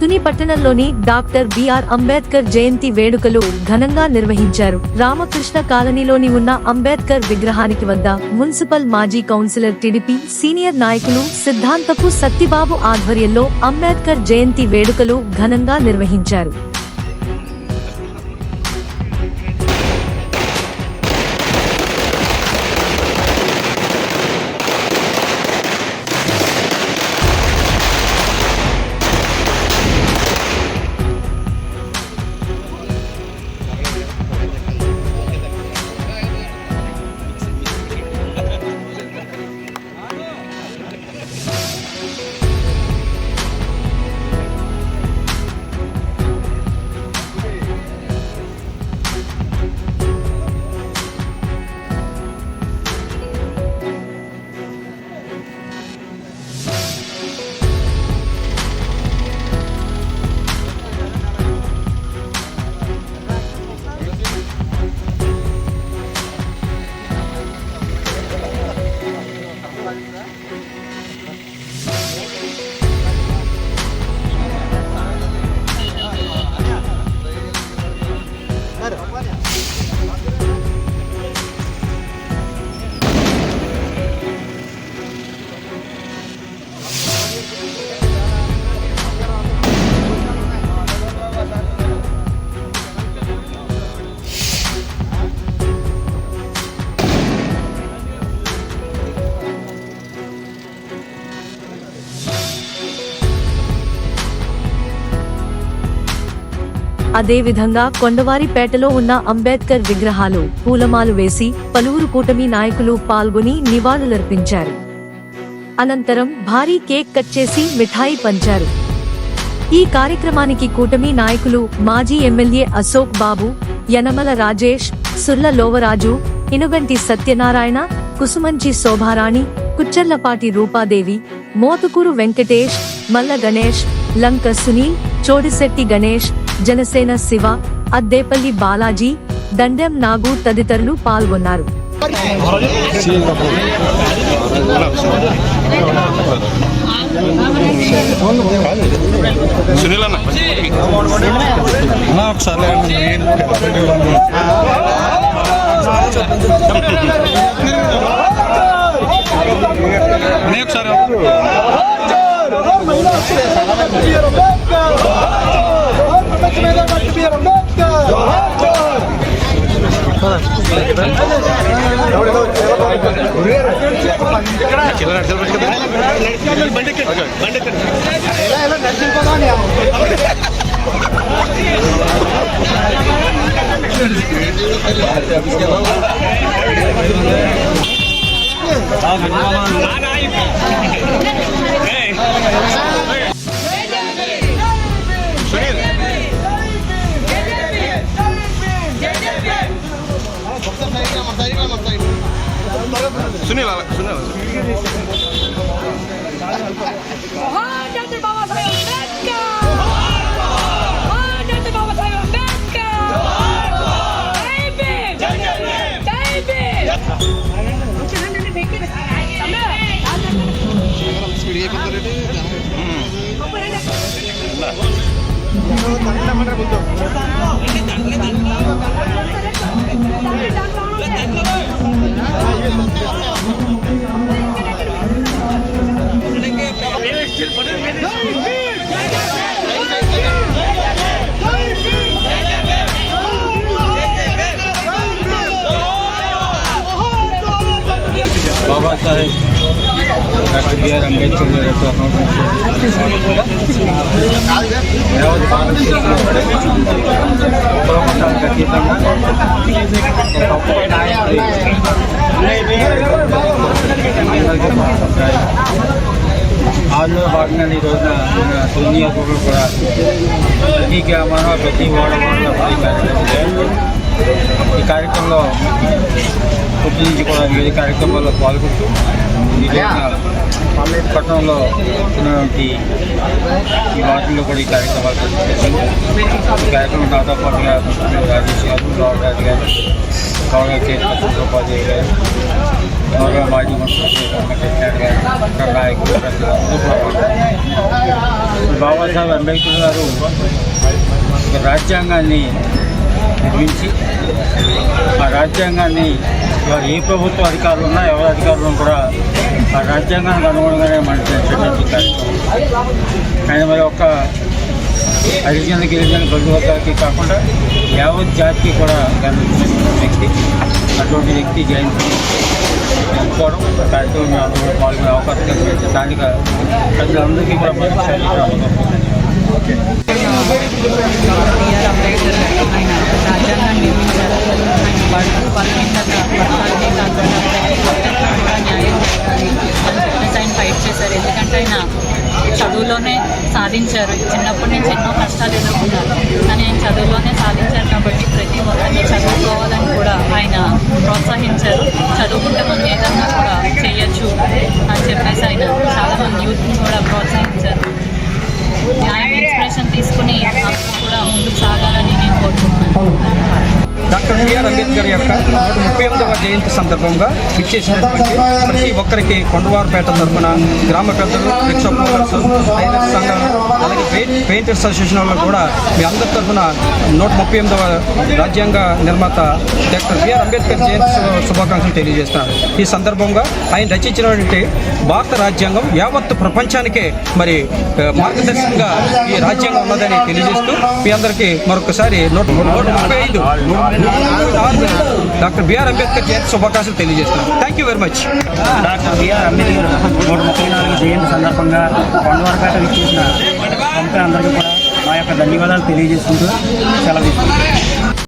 తుని పట్టణంలోని doctor BR Ambedkar జయంతి వేడుకలు ఘనంగా నిర్వహించారు. రామకృష్ణ కాలనీలోని ఉన్న అంబేద్కర్ విగ్రహానికి వద్ద మున్సిపల్ మాజీ కౌన్సిలర్ టిడిపి సీనియర్ నాయకులు సిద్ధాంతపు సత్తిబాబు ఆధ్వర్యంలో అంబేద్కర్ జయంతి వేడుకలు ఘనంగా నిర్వహించారు. అదేవిధంగా కొండవారిపేటలో ఉన్న అంబేద్కర్ విగ్రహాలు పూలమాలు వేసి పలువురు కూటమి నాయకులు పాల్గొని నివాళులర్పించారు. అనంతరం భారీ కేక్ కట్ చేసి మిఠాయి పంచారు. ఈ కార్యక్రమానికి కూటమి నాయకులు మాజీ ఎమ్మెల్యే అశోక్ బాబు యనమల రాజేష్ సుర్ల లోవరాజు ఇనుగంటి సత్యనారాయణ కుసుమంచి శోభారాణి కుచ్చర్లపాటి రూపాదేవి మోతుకూరు వెంకటేష్ మల్ల గణేష్ లంక సునీల్ చోడిశెట్టి గణేష్ జనసేన శివ అద్దేపల్లి బాలాజీ దండెం నాగు తదితరులు పాల్గొన్నారు ఒకసారి బండి মহাজাতির বাবা সাহেব আম্বেদকর মহাজাতির বাবা সাহেব আম্বেদকর জয় ভীম জয় ভীম জয় ভীম తండ్రి తండ్రి డాక్టర్ బిఆర్ అంబేద్కర్ గారి యొక్క యావత్ భారతదేశంలో కులమతాలకు అందులో భాగంగా ఈ రోజున మన కూడా ప్రతి గ్రామంలో ప్రతి వాడవాడలో ప్రతి కార్యక్రమం ఈ కార్యక్రమంలో ఉద్యోగించుకోవడానికి ఈ కూడా కార్యక్రమాల్లో పాల్గొంటూ ఈ పట్టణంలో ఉన్నటువంటి ఈ వాటిల్లో కూడా ఈ కార్యక్రమాలు ఈ కార్యక్రమం దాదాపు పాటుగా రాజేష్ గారు రావు గారు గారు గౌరవ కేంద్ర ఉపాధ్యాయ గారు గౌరవ మాజీ మంత్రి గారు నాయకులు బాబాసాహెబ్ అంబేద్కర్ గారు రాజ్యాంగాన్ని నిర్మించి ఆ రాజ్యాంగాన్ని ఏ ప్రభుత్వ అధికారులు ఉన్నా ఎవరి అధికారులు కూడా ఆ రాజ్యాంగానికి అనుగుణంగానే మనం చేసేటువంటి కార్యక్రమం. ఆయన మరి ఒక హరిజన గిరిజన బంధువర్గాలకి కాకుండా యావత్ జాతికి కూడా గర్వించినటువంటి వ్యక్తి అటువంటి వ్యక్తి జయంతి జరుపుకోవడం కార్యక్రమం పాల్గొనే అవకాశం కల్పించే దానిగా ప్రజలందరికీ కూడా మరొకసారి ఓకే. చదువులోనే సాధించారు. చిన్నప్పటి నుంచి ఎన్నో కష్టాలు ఎదుర్కొన్నారు. కానీ ఆయన చదువులోనే సాధించారు కాబట్టి ప్రతి ఒక్కరిని చదువుకోవాలని కూడా ఆయన ప్రోత్సహించారు. చదువుకుంటే మనం ఏదన్నా కూడా చేయొచ్చు అని చెప్పేసి ఆయన చాలామంది యూత్ని కూడా ప్రోత్సహించారు. ఆయన ఇన్స్పిరేషన్ తీసుకుని డాక్టర్ బిఆర్ అంబేద్కర్ యొక్క నూట ముప్పై ఎనిమిదవ జయంతి సందర్భంగా ఇచ్చేసినటువంటి ప్రతి ఒక్కరికి కొండవారపేట తరఫున గ్రామ పెద్దలు రిక్షా సంఘం అలాగే పెయింట్ పెయింటర్స్ అసోసియేషన్ వాళ్ళు కూడా మీ అందరి తరఫున నూట ముప్పై ఎనిమిదవ రాజ్యాంగ నిర్మాత డాక్టర్ బిఆర్ అంబేద్కర్ జయంతి శుభాకాంక్షలు తెలియజేస్తున్నారు. ఈ సందర్భంగా ఆయన రచించినటువంటి భారత రాజ్యాంగం యావత్ ప్రపంచానికే మరి మార్గదర్శకంగా ఈ రాజ్యాంగం ఉన్నదని తెలియజేస్తూ మీ అందరికీ మరొకసారి నూట నూట ముప్పై ఐదు డాక్టర్ బిఆర్ అంబేద్కర్ జయంతి శుభాకాంక్షలు తెలియజేస్తున్నాను thank you very much doctor BR Ambedkar నూట ముప్పై నాలుగు జయంతి సందర్భంగా కొండవరపేట విచ్చేసిన పంపే అందరికీ కూడా మా యొక్క ధన్యవాదాలు తెలియజేసుకుంటూ సెలవు